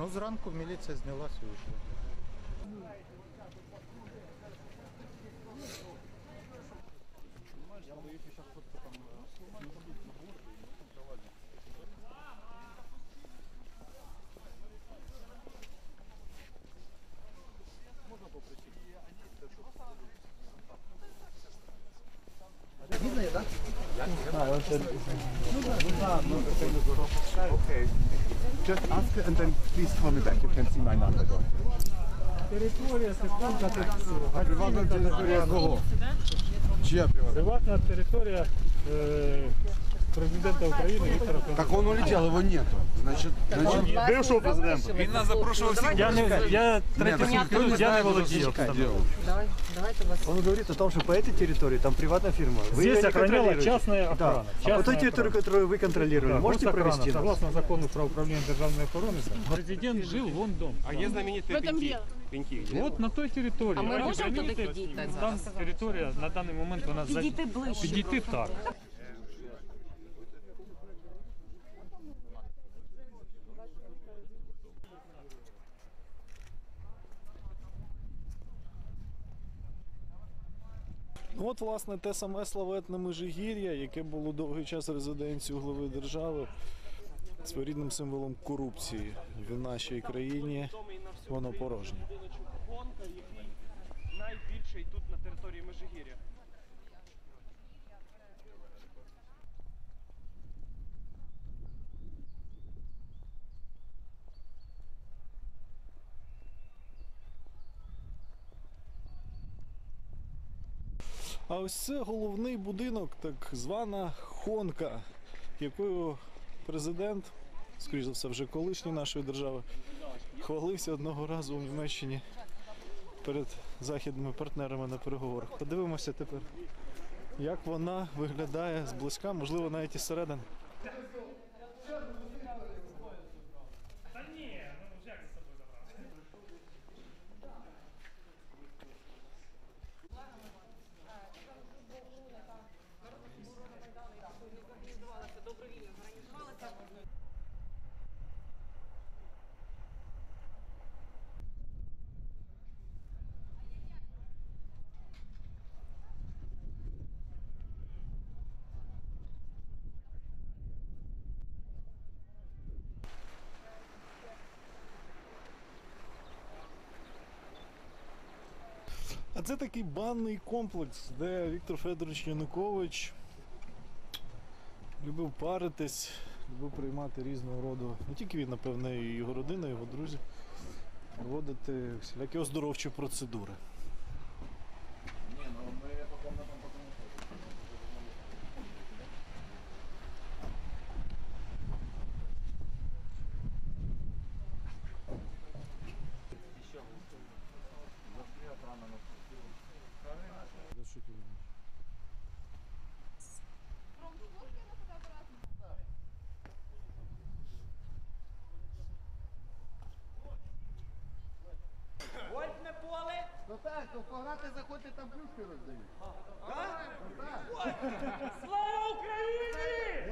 Ну, зранку міліція знялася і вийшла. Okay. Just ask her and then please call me back. You can see my number. Go ahead. Територія, секунда, територія. Приватна територія кого? Чия приватна? Приватна територія е, президента України Віктора Федоровича. Так он улетел, его нету. Значит, значит Бившого президента. Він нас запрошував всіх. Я не я нет, третій так никто не я не знает, что володію. здесь там. делал. Давай, давайте вас. Он говорит о том, что по этой территории там приватная фирма. Вы ее Здесь не охраняла контролируете. частная Да. охрана. А по Частная той территории, охрана. которую вы контролировали, Да, можете госохрана, провести нас? Согласно закону про управління державної охорони, президент жив вон дом. А є знамениті пеньки. Пеньки. От на той території. А ми Раді можемо туди границі, підійти Там зараз? територія на даний момент вона за- Підійти ближче Підійти так. От, власне, те саме славетне Межигір'я, яке було довгий час резиденцією глави держави, своєрідним символом корупції в нашій країні, воно порожнє. Найбільший тут на території Межигір'я. А ось це головний будинок, так звана Хонка, якою президент, скоріш за все, вже колишній нашої держави, хвалився одного разу у Німеччині перед західними партнерами на переговорах. Подивимося тепер, як вона виглядає зблизька, можливо, навіть із середини. А це такий банний комплекс, де Віктор Федорович Янукович любив паритись, любив приймати різного роду, не тільки він, напевне, і його родина, і його друзі, проводити всілякі оздоровчі процедури.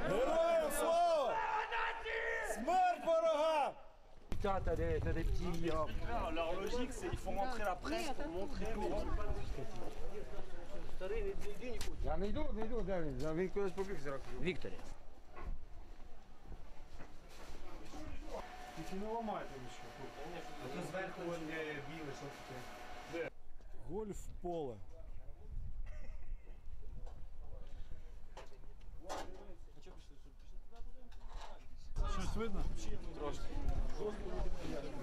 Героям слава! Смерть ворогам! Leur logique, c'est ils font rentrer la presse pour montrer. Я не йду, не йду, де він? Він кудись побіг зараз. Чи не ламайте нічого? Зверху біле, що таке. Гольф поле. Щось видно?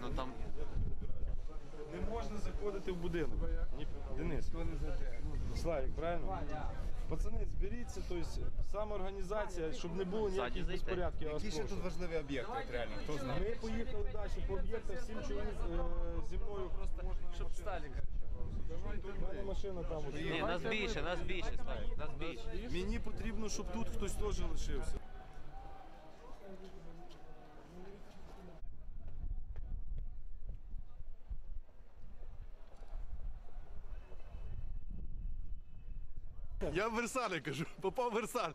Ну там Не можна заходити в будинок. Ні, Денис. Славік, правильно? Пацани, зберіться, тобто самоорганізація, щоб не було ніяких безпорядків. я вас Які ще прошу. тут важливі об'єкти, от реально? Хто знає? Ми поїхали далі по об'єктах, всім чоловік е, зі мною просто. Щоб сталі. Машина там. ні, нас більше, нас більше, Славік, нас більше. Мені потрібно, щоб тут хтось теж лишився. Я в Версалі кажу, попав в Версаль.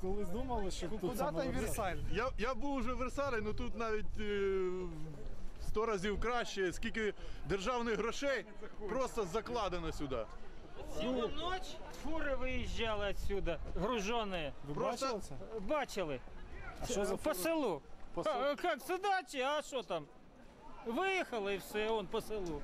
колись думали, що тут саме Версаль? Я, я був уже в Версалі, ну тут навіть е, сто разів краще, скільки державних грошей просто закладено сюди. Цілу ніч фури виїжджали відсюди, гружені. Ви Просто- бачили це? Бачили. А що за По фури? селу. По селу? А, як, задачі, а що там? Виїхали і все, он по селу.